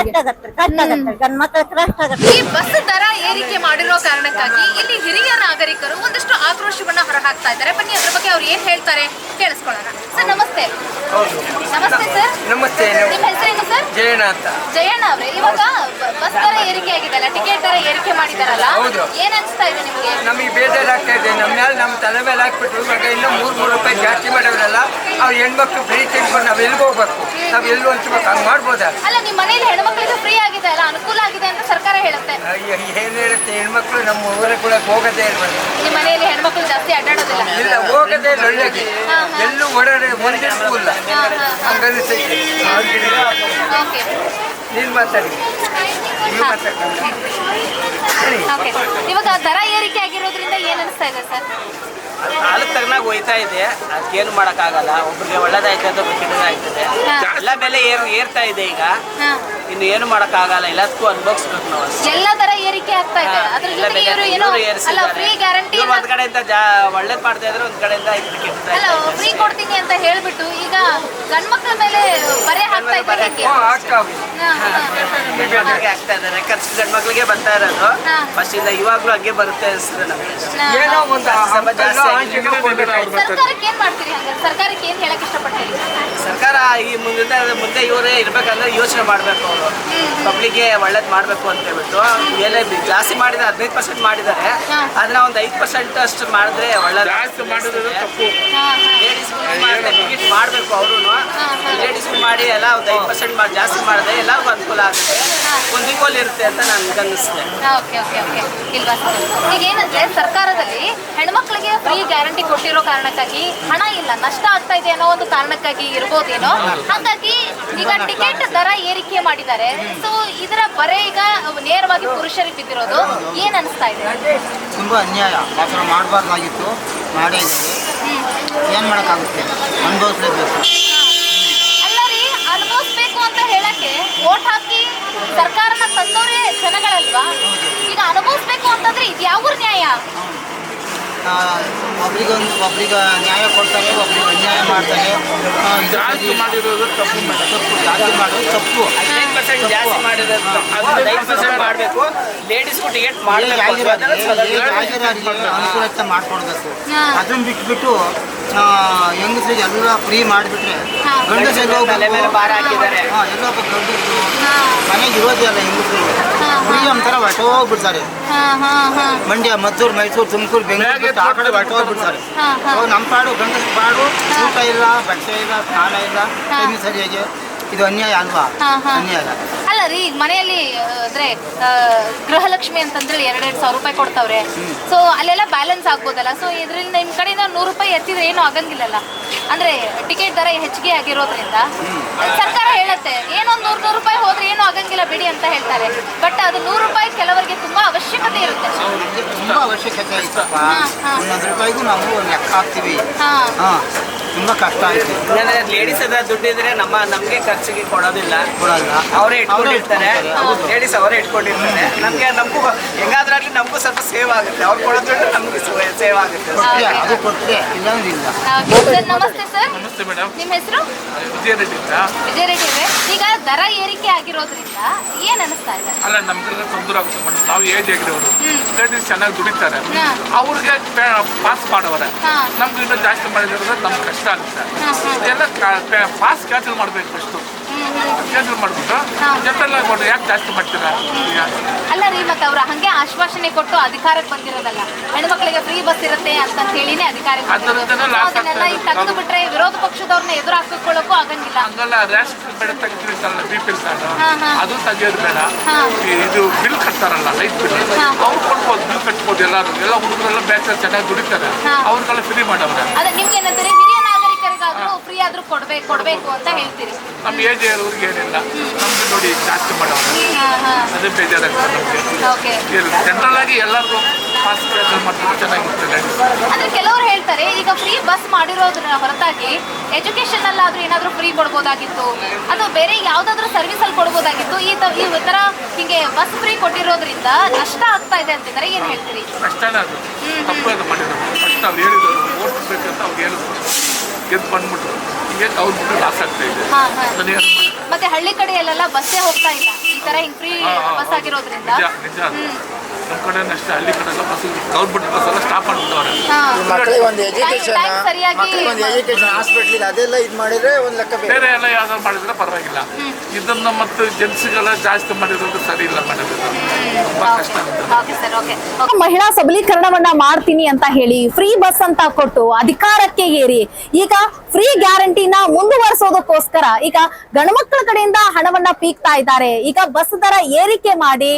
ಈ ಬಸ್ ದರ ಏರಿಕೆ ಮಾಡಿರೋ ಕಾರಣಕ್ಕಾಗಿ ಇಲ್ಲಿ ಹಿರಿಯ ನಾಗರಿಕರು ಒಂದಷ್ಟು ಆಕ್ರೋಶವನ್ನ ಹೊರಹಾಕ್ತಾ ಇದ್ದಾರೆ. ಬನ್ನಿ ಅದ್ರ ಬಗ್ಗೆ ಅವ್ರು ಏನ್ ಹೇಳ್ತಾರೆ ಕೇಳಿಸ್ಕೊಳ್ಳೋಣ. ಸರ್ ನಮಸ್ತೆ. ನಮಸ್ತೆ ಸರ್. ನಮಸ್ತೆ. ನಿಮ್ಮ ಹೆಸರೇನು ಸರ್? ಜಯಣ್ಣ ಅಂತ. ಜಯಣ್ಣ ಅವ್ರೆ. ಇವಾಗ ಬ- ಬಸ್ ದರ ಏರಿಕೆ ಆಗಿದೆಲ್ಲ ಟಿಕೆಟ್ ದರ ಹೌದು. ಏನ್ ಅನ್ಸ್ತಾ ಇದೆ ನಿಮ್ಗೆ? ನಮಗೆ ಬೇಜಾರಾಗ್ತಾ ಇದೆ. ನಮ್ಮ ಮೇಲೆ ನಮ್ಮ ತಲೆ ಮೇಲೆ ಹಾಕ್ಬಿಟ್ಟು ಇವಾಗ ಇನ್ನೂ ಮೂರು ಮೂರು ರೂಪಾಯಿ ಜಾಸ್ತಿ ಮಾಡೋರಲ್ಲ ಅವ್ರು ಹೆಣ್ಮಕ್ಳು ಫ್ರೀ ತಿಳ್ಕೊಂಡು ನಾವು ಎಲ್ಲಿಗೆ ಹೋಗ್ಬೇಕು? ನಾವು ಎಲ್ಲೂ ಹಂಚ್ಬೇಕು ಹಂಗೆ ಮಾಡ್ಬೋದಾ? ಅಲ್ಲ ನಿಮ್ ಮನೇಲಿ ಹೆಣ್ಮಕ್ಳಿಗೆ ಫ್ರೀ ಆಗಿದೆ ಅಲ್ಲ ಅನುಕೂಲ ಆಗಿದೆ ಅಂತ ಸರ್ಕಾರ ಹೇಳುತ್ತೆ. ಅಯ್ಯೋ ಏನು ಹೇಳುತ್ತೆ? ಹೆಣ್ಮಕ್ಳು ನಮ್ಮ ಊರಿಗೆ ಕೂಡ ಹೋಗೋದೇ ಇರ್ಬೋದು ನಿಮ್ ಮನೆಯಲ್ಲಿ ಹೆಣ್ಮಕ್ಳು ಜಾಸ್ತಿ ಅಡ್ಡಾಡೋದಿಲ್ಲ? ಇಲ್ಲ ಹೋಗೋದೇ ಒಳ್ಳೆಗೆ ಎಲ್ಲೂ ಓಡಾಡಿ ಒಂದೇ ಅವ್ರಿಗೆ ಓಕೆ. ನೀನು ಮಾತಾಡಿ. ನೀವು ಮಾತಾಡಿ. ಹೇಳಿ ಓಕೆ ಇವಾಗ ದರ ಏರಿಕೆ ಆಗಿರೋದ್ರಿಂದ ಏನ್ ಅನಿಸ್ತಾ ಇದೆ ಸರ್? ಕಾಲಕ್ಕೆ ತಗ್ನಾಗ ಹೋಯ್ತಾ ಇದೆ. ಅದಕ್ಕೇನು ಮಾಡೋಕ್ಕಾಗಲ್ಲ. ಒಬ್ರಿಗೆ ಒಳ್ಳೇದಾಯ್ತದೆ ಒಬ್ರಿಗೆ ಕೆಟ್ಟದಾಯ್ತದೆ. ಎಲ್ಲ ಬೆಲೆ ಏರ್ ಏರ್ತಾ ಇದೆ ಈಗ. ಇನ್ನು ಏನು ಮಾಡೋಕ್ಕಾಗಲ್ಲ ಎಲ್ಲದಕ್ಕೂ ಅನುಭವಿಸ್ಬೇಕು ನಾವು. ಎಲ್ಲ ತರ ಏರಿಕೆ ಆಗ್ತಾ ಇದೆ ಅದ್ರ ಜೊತೆಗೆ ಇವರು ಏನೋ ಇವ್ರು ಅಲ್ಲ ಫ್ರೀ ಗ್ಯಾರಂಟಿ ಇವ್ರು ಒಂದ್ ಕಡೆಯಿಂದ ಜಾ ಒಳ್ಳೇದ್ ಮಾಡ್ತಾ ಇದ್ರೆ ಒಂದ್ ಕಡೆಯಿಂದ ಕೆಟ್ಟದಾಯ್ತಾ ಅಲ್ಲ ಫ್ರೀ ಕೊಡ್ತೀನಿ ಅಂತ ಹೇಳ್ಬಿಟ್ಟು ಈಗ ಗಂಡ್ ಮಕ್ಳ ಮೇಲೆ ಬರೆ ಹಾಕ್ತಾ ಇದ್ದಾರೆ ಹೇಗೆ? ಹ್ಞೂ ಹಾ, ಹಾ. ಮಕ್ಕಳಿಗೆ ಆಗ್ತಾ ಇದ್ದಾರೆ ಖರ್ಚು ಗಂಡ್ ಮಕ್ಳಿಗೆ ಬರ್ತಾ ಇರೋದು ಹಾ. ಫಸ್ಟ್ ಇಂದ ಇವಾಗ್ಲೂ ಹಂಗೆ ಬರುತ್ತೆ ಅನ್ಸುತ್ತೆ ನಮಗೆ ಅಷ್ಟೇ. ಹಾ, ಏನೋ ಒಂದು ಸ್ವಲ್ಪ ಜಾಸ್ತಿ ಆಗಿದೆ. ಸರ್ಕಾರಕ್ಕೆ ಏನ್ ಮಾಡ್ತೀರಿ ಹಂಗ ಸರ್ಕಾರಕ್ಕೆ ಏನ್ ಹೇಳಕ್ ಇಷ್ಟಪಡ್ತೀರಿ ಸರ್ಕಾರ ಈ ಮುಂದಿನ ಮುಂದೆ ಇವರೇ ಇರ್ಬೇಕಂದ್ರೆ ಯೋಚನೆ ಮಾಡ್ಬೇಕು ಅವರು ಪಬ್ಲಿಕ್ಗೆ ಒಳ್ಳೇದು ಮಾಡಬೇಕು ಅಂತ ಹೇಳ್ಬಿಟ್ಟು ಮೇಲೆ ಜಾಸ್ತಿ ಮಾಡಿದ ಹದಿನೈದು ಪರ್ಸೆಂಟ್ ಮಾಡಿದ್ದಾರೆ. ಅದನ್ನ ಒಂದು ಐದು ಪರ್ಸೆಂಟ್ ಅಷ್ಟು ಮಾಡಿದ್ರೆ ಒಳ್ಳೇದು. ಟಿಕೆಟ್ ಮಾಡಬೇಕು ಅವರು ಲೇಡೀಸ್ ಮಾಡಿ ಎಲ್ಲ ಒಂದು ಐದು ಪರ್ಸೆಂಟ್ ಮಾಡಿ ಜಾಸ್ತಿ ಮಾಡಿದ್ರೆ ಎಲ್ಲರಿಗೂ ಅನುಕೂಲ ಆಗುತ್ತೆ. ಒಂದು ಈಕ್ವಲ್ ಇರುತ್ತೆ ಅಂತ ನನ್ಗೆ ಅನ್ನಿಸ್ತೆ ಓಕೆ ಓಕೆ ಓಕೆ. ಇಲ್ವಾ ಈಗ ಏನಂದ್ರೆ ಸರ್ಕಾರದಲ್ಲಿ ಹೆಣ್ಮಕ್ಳಿಗೆ ಫ್ರೀ ಗ್ಯಾರಂಟಿ ಕೊಟ್ಟಿರೋ ಕಾರಣಕ್ಕಾಗಿ ಹಣ ಇಲ್ಲ ನಷ್ಟ ಆಗ್ತಾ ಇದೆ ಅನ್ನೋ ಒಂದು ಕಾರಣಕ್ಕಾಗಿ ಇರ್ಬೋದೇನೋ ಹಾಗಾಗಿ ಈಗ ಟಿಕೆಟ್ ದರ ಏರಿಕೆ ಮಾಡಿದ್ದಾರೆ. ಸೊ ಇದರ ಬರೆ ಈಗ ನೇರವಾಗಿ ಪುರುಷರಿಗೆ ಬಿದ್ದಿರೋದು ಏನ್ ಅನಿಸ್ತಾ ಇದೆ? ತುಂಬಾ ಅನ್ಯಾಯ. ಆ ಥರ ಮಾಡಬಾರ್ದಾಗಿತ್ತು. ಮಾಡೇ ಇದ್ದಾರೆ ಏನು ಮಾಡೋಕ್ಕಾಗುತ್ತೆ? ಅನುಭವಿಸ್ಲೇಬೇಕು. ಅಲ್ಲ ರೀ ಅನುಭವಿಸ್ಬೇಕು ಅಂತ ಹೇಳಕ್ಕೆ ವೋಟ್ ಹಾಕಿ ಸರ್ಕಾರನ ತಂದವರೇ ಜನಗಳಲ್ವಾ? ಈಗ ಅನುಭವಿಸ್ಬೇಕು ಅಂತಂದ್ರೆ ಇದು ಯಾವ ನ್ಯಾಯ? ಒಬ್ರಿಗೊಂದು ಒಬ್ರಿಗೆ ನ್ಯಾಯ ಕೊಡ್ತಾರೆ ಒಬ್ರಿಗೆ ಅನ್ಯಾಯ ಮಾಡ್ತಾರೆ. ಇದು ಸರಿ ತಪ್ಪು ಜಾಸ್ತಿ ಮಾಡೋದು ತಪ್ಪು. ಹದಿನೈದು ಪರ್ಸೆಂಟ್ ಜಾಸ್ತಿ ಮಾಡಿದ್ರೆ ತಪ್ಪು. ಐದು ಪರ್ಸೆಂಟ್ ಮಾಡಬೇಕು. ಲೇಡೀಸ್ಗೂ ಟಿಕೆಟ್ ಮಾಡಬೇಕು. ಅನುಕೂಲತೆ ಮಾಡ್ಕೊಡ್ಬೇಕು. ಅದನ್ನ ಬಿಟ್ಬಿಟ್ಟು ಹೆಂಗಸ್ರಿಗೆ ಎಲ್ಲ ಫ್ರೀ ಮಾಡಿಬಿಟ್ರೆ ಗಂಡಸರಿಗೆ ತಲೆ ಮೇಲೆ ಭಾರ ಹಾಕಿದ್ದಾರೆ. ಹಾಂ ಎಲ್ಲೋ ಗಂಡಸರು ಮನೆಗೆ ಇರೋದಿಲ್ಲ ಹೆಂಗಸರಿಗೆ ಹೆಂಗಸರು. ಫ್ರೀ ಅಂತಾರ ಹೊಟ್ಟು ಹೋಗ್ಬಿಡ್ತಾರೆ. ಹಾ ಹಾ ಹಾ. ಮಂಡ್ಯ ಮದ್ದೂರು ಮೈಸೂರು ತುಮಕೂರು ಬೆಂಗಳೂರು ಆ ಕಡೆ ಹೊಟ್ಟು ಹೋಗ್ಬಿಡ್ತಾರೆ? ಹಾ, ಹಾ. ನಮ್ಮ ಪಾಡು ಗಂಡಸ ಪಾಡು ಊಟ ಇಲ್ಲ ಬಟ್ಟೆ ಇಲ್ಲ ಸ್ನಾನ ಇಲ್ಲ ಸರಿಯಾಗಿ ಇದು ಅನ್ಯಾಯ ಅಲ್ವಾ? ಹಾ, ಹಾ. ಅನ್ಯಾಯ. ಅಲ್ಲ ರೀ ಈಗ ಮನೆಯಲ್ಲಿ ಆ, ಅಂದ್ರೆ ಆ, ಗೃಹಲಕ್ಷ್ಮಿ ಅಂತಂದ್ರೆ ಎರಡೆರಡು ಸಾವಿರ ರೂಪಾಯಿ ಕೊಡ್ತಾವ್ರೆ. ಸೊ ಅಲ್ಲೆಲ್ಲ ಬ್ಯಾಲೆನ್ಸ್ ಆಗ್ಬೋದಲ್ಲ. ಸೊ ಇದರಿಂದ ನಿಮ್ ಕಡೆಯಿಂದ ನೂರು ರೂಪಾಯಿ ಎತ್ತಿದ್ರೆ ಏನು ಆಗಂಗಿಲ್ಲಲ್ಲ. ಅಂದ್ರೆ ಟಿಕೆಟ್ ದರ ಹೆಚ್ಚಿಗೆ ಆಗಿರೋದ್ರಿಂದ. ಸರ್ಕಾರ ಹೇಳುತ್ತೆ ಏನೋ ನೂರ್ ನೂರು ರೂಪಾಯಿ ಹೋದ್ರೆ ಏನು ಆಗಂಗಿಲ್ಲ ಬಿಡಿ ಅಂತ ಹೇಳ್ತಾರೆ. ಬಟ್ ಅದು ನೂರು ರೂಪಾಯಿ ಕೆಲವರಿಗೆ ತುಂಬಾ ಅವಶ್ಯಕತೆ ಇರುತ್ತೆ. ತುಂಬಾ ತುಂಬ ಅವಶ್ಯಕತೆ ಐತಪ್ಪ ಹಾ, ಹಾ. ಒಂದೊಂದು ರೂಪಾಯಿಗೂ ನಾವು ಲೆಕ್ಕ ಹಾಕ್ತೀವಿ. ಹಾ. ಹಾಂ. ತುಂಬ ಕಷ್ಟ ಆಯ್ತು. ಯಾಕಂದ್ರೆ ಲೇಡೀಸ್ ಅದ ದುಡ್ಡಿದ್ರೆ ನಮ್ಮ ನಮ್ಗೆ ಖರ್ಚಿಗೆ ಕೊಡೋದಿಲ್ಲ. ಕೊಡಲ್ಲ ಅವರೇ ಇಟ್ಕೊಂಡಿರ್ತಾರೆ. ಲೇಡೀಸ್ ಅವರೇ ಇಟ್ಕೊಂಡಿರ್ತಾರೆ. ನಮ್ಗೆ ನಮಗೂ ಹೆಂಗಾದ್ರಾಗ್ಲಿ ನಮಗೂ ಸ್ವಲ್ಪ ಸೇವ್ ಆಗುತ್ತೆ. ಅವ್ರು ಕೊಡೋ ದುಡ್ಡು ನಮ್ಗೆ ಸೇವ್ ಆಗುತ್ತೆ. ಅದು ಕೊಟ್ಟರೆ ಇಲ್ಲಾಂದ್ರೆ ಇಲ್ಲ. ಸರ್ ನಮಸ್ತೆ ಸರ್ ನಮಸ್ತೆ ಮೇಡಮ್ ನಿಮ್ಮ ಹೆಸರು? ವಿಜಯ ರೆಡ್ಡಿ ಅಂತ ವಿಜಯ ರೆಡ್ಡಿ ಅವರೇ. ಈಗ ದರ ಏರಿಕೆ ಆಗಿರೋದ್ರಿಂದ ಏನ್ ಅನಿಸ್ತಾ ಇದೆ? ಅಲ್ಲ ನಮ್ಗೆ ತೊಂದರೆ ಆಗುತ್ತೆ ಮೇಡಮ್ ನಾವು ಏಜ್ ಆಗಿರೋರು. ಲೇಡೀಸ್ ಚೆನ್ನಾಗಿ ದುಡಿತಾರೆ. ಅವ್ರಿಗೆ ಪಾಸ್ ಮಾಡೋರೆ. ನಮ್ಗೆ ಇನ್ನೂ ಜಾಸ್ತಿ ಮಾಡಿದ್ರೆ ನಮ್ಗೆ ಕಷ್ಟ ಆಗುತ್ತೆ. ಇದೆಲ್ಲ ಪಾಸ್ ಕ್ಯಾನ್ಸಲ್ ಮಾಡ್ಬೇಕು ಫಸ್ಟು ಕ್ಯಾನ್ಸಲ್ ಮಾಡ್ಬಿಟ್ಟು ಜನರಲ್ ಆಗಿ ಮಾಡಿ ಯಾಕೆ ಜಾಸ್ತಿ ಮಾಡ್ತೀರಾ? ಅಲ್ಲ ರೀ ಮತ್ತೆ ಅವ್ರು ಹಂಗೆ ಆಶ್ವಾಸನೆ ಕೊಟ್ಟು ಅಧಿಕಾರಕ್ಕೆ ಬಂದಿರೋದಲ್ಲ. ಹೆಣ್ಮಕ್ಳಿಗೆ ಫ್ರೀ ಬಸ್ ಇರುತ್ತೆ ಅಂತ ಹೇಳಿನೇ ಅಧಿಕಾರಕ್ಕೆ ಅದನ್ನೆಲ್ಲ ಈಗ ತೆಗೆದು ಬಿಟ್ರೆ ವಿರೋಧ ಪಕ್ಷದವ್ರನ್ನ ಎದುರು ಹಾಕಿಕೊಳ್ಳಕ್ಕೂ ಆಗಂಗಿಲ್ಲ. ಹಂಗಲ್ಲ ರೇಷನ್ ಬೇಡ ತೆಗಿತಿರ್ತಾರಲ್ಲ ಬಿ ಪಿ. ಅದು ತೆಗಿಯೋದು ಬೇಡ. ಇದು ಬಿಲ್ ಕಟ್ತಾರಲ್ಲ ಲೈಟ್ ಬಿಲ್. ಅವ್ರು ಕೊಡ್ಬೋದು ಕಟ್ಬೋದು ನೀವು ಕಟ್ಬೋದು ಎಲ್ಲಾರು. ಎಲ್ಲ ಹುಡುಗರೆಲ್ಲ ಬ್ಯಾಚ್ ಚೆನ್ನಾಗಿ ದುಡಿತಾರೆ. ಅವ್ರಿಗೆಲ್ಲ ಫ್ರೀ ಮಾಡವ್ರೆ. ಅದೇ ನಿಮ್ಗೆ ಏನಂತಾರೆ ಹಿರಿಯ ನಾಗರಿಕರಿಗಾದ್ರೂ ಫ್ರೀ ಆದ್ರೂ ಕೊಡ್ಬೇಕು ಕೊಡ್ಬೇಕು ಅಂತ ಹೇಳ್ತೀರಿ. ನಮ್ಮ ಏಜ್ ಇರೋರಿಗೆ ಏನಿಲ್ಲ ನಮ್ಗೆ ನೋಡಿ ಜಾಸ್ತಿ ಮಾಡೋದು ಅದೇ ಬೇಜಾರಾಗ್ತದೆ ನಮಗೆ. ಓಕೆ ಜನರಲ್ ಆಗಿ ಎಲ್ಲರಿಗೂ ಪಾಸ್ ಮಾಡ್ತಾರೆ ಚೆನ್ನಾಗಿರ್ತದೆ. ಅಂದ್ರೆ ಕೆಲವರು ಹೇಳ್ತಾರೆ ಈಗ ಫ್ರೀ ಬಸ್ ಮಾಡಿರೋದ್ರ ಹೊರತಾಗಿ ಎಜುಕೇಶನ್ ಅಲ್ಲಾದ್ರೂ ಏನಾದ್ರೂ ಫ್ರೀ ಕೊಡ್ಬೋದಾಗಿತ್ತು ಅಥವಾ ಬೇರೆ ಯಾವ್ದಾದ್ರು ಸರ್ವಿಸ್ ಅಲ್ಲಿ ಕೊಡ್ಬೋದಾಗಿತ್ತು ಈ ತ- ಈ ತರ ಹಿಂಗೆ ಬಸ್ ಫ್ರೀ ಕೊಟ್ಟಿರೋದ್ರಿಂದ ನಷ್ಟ ಆಗ್ತಾ ಇದೆ ಅಂತಿದ್ದಾರೆ ಏನ್ ಹೇಳ್ತೀರಿ? ಕಷ್ಟನೇ ಅದು. ತಪ್ಪು ಅದು ಮಾಡಿರೋದು. ಫಸ್ಟ್ ಅವ್ರು ಹೇಳಿದ್ರು ಓಟ್ ಬೇಕಂತ ಅವ್ರು ಹೇಳಿದ್ರು. ಗೆದ್ದು ಬಂದ್ಬಿಟ್ರು ಹಿಂಗೆ ಅವ್ರ ಬಿಟ್ಟು ಲಾಸ್ ಆಗ್ತಾ ಇದೆ. ಹಾ, ಹಾ. ಮತ್ತೆ ಹಳ್ಳಿ ಕಡೆಯಲ್ಲೆಲ್ಲ ಬಸ್ಸೇ ಹೋಗ್ತಾ ಇಲ್ಲ. ಈ ತರ ಹಿಂಗ್ ಫ್ರೀ ಬಸ್. ಆಗಿರೋದ್ರಿಂದ. ನಿಜ ನಿಜ. ಅದು ನಮ್ಮ ಕಡೆ ಅಷ್ಟೇ ಹಳ್ಳಿ ಕಡೆ ಎಲ್ಲ ಬಸ್ ಗೌರ್ಮೆಂಟ್ ಬಸ್ ಎಲ್ಲ ಸ್ಟಾಪ್ ಮಾಡ್ಬಿಟ್ಟವ್ರೆ. ಮಕ್ಕಳಿಗೆ ಒಂದು ಎಜುಕೇಶನ್ ಮಕ್ಕಳಿಗೆ ಒಂದು ಎಜುಕೇಶನ್ ಹಾಸ್ಪಿಟ್ಲಿಗೆ ಅದೆಲ್ಲ ಇದು ಮಾಡಿದ್ರೆ ಒಂದು ಲೆಕ್ಕ ಬೇರೆ. ಬೇರೆ ಎಲ್ಲ ಯಾವ್ದಾರು ಮಾಡಿದ್ರೆ ಪರವಾಗಿಲ್ಲ. ಇದನ್ನ ಮತ್ತು ಜೆಂಟ್ಸ್ಗೆಲ್ಲ ಜಾಸ್ತಿ ಮಾಡಿರೋದು ಸರಿ ಇಲ್ಲ ಮೇಡಮ್ ತುಂಬಾ ಕಷ್ಟ ಓಕೆ ಸರ್ ಮಹಿಳಾ ಸಬಲೀಕರಣವನ್ನ ಮಾಡ್ತೀನಿ ಅಂತ ಹೇಳಿ ಫ್ರೀ ಬಸ್ ಅಂತ ಕೊಟ್ಟು ಅಧಿಕಾರಕ್ಕೆ ಏರಿ ಈಗ ಫ್ರೀ ಗ್ಯಾರಂಟಿನ ಮುಂದುವರಿಸೋದಕ್ಕೋಸ್ಕರ ಈಗ ಗಣಮಕ್ಕಳ ಕಡೆಯಿಂದ ಹಣವನ್ನ ಪೀಕ್ತಾ ಇದ್ದಾರೆ. ಈಗ ಬಸ್ ದರ ಏರಿಕೆ ಮಾಡಿ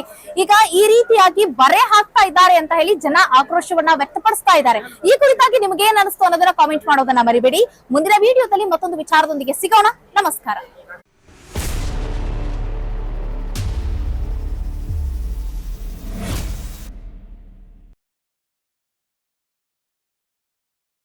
ಈಗ ಈ ರೀತಿಯಾಗಿ ಬರೆ ಹಾಕ್ತಾ ಇದ್ದಾರೆ ಅಂತ ಹೇಳಿ ಜನ ಆಕ್ರೋಶವನ್ನ ವ್ಯಕ್ತಪಡಿಸ್ತಾ ಇದ್ದಾರೆ. ಈ ಕುರಿತಾಗಿ ನಿಮ್ಗೆ ಏನ್ ಅನಿಸ್ತು ಅನ್ನೋದನ್ನ ಕಾಮೆಂಟ್ ಮಾಡೋದನ್ನ ಮರಿಬೇಡಿ. ಮುಂದಿನ ವಿಡಿಯೋದಲ್ಲಿ ಮತ್ತೊಂದು ವಿಚಾರದೊಂದಿಗೆ ಸಿಗೋಣ. ನಮಸ್ಕಾರ.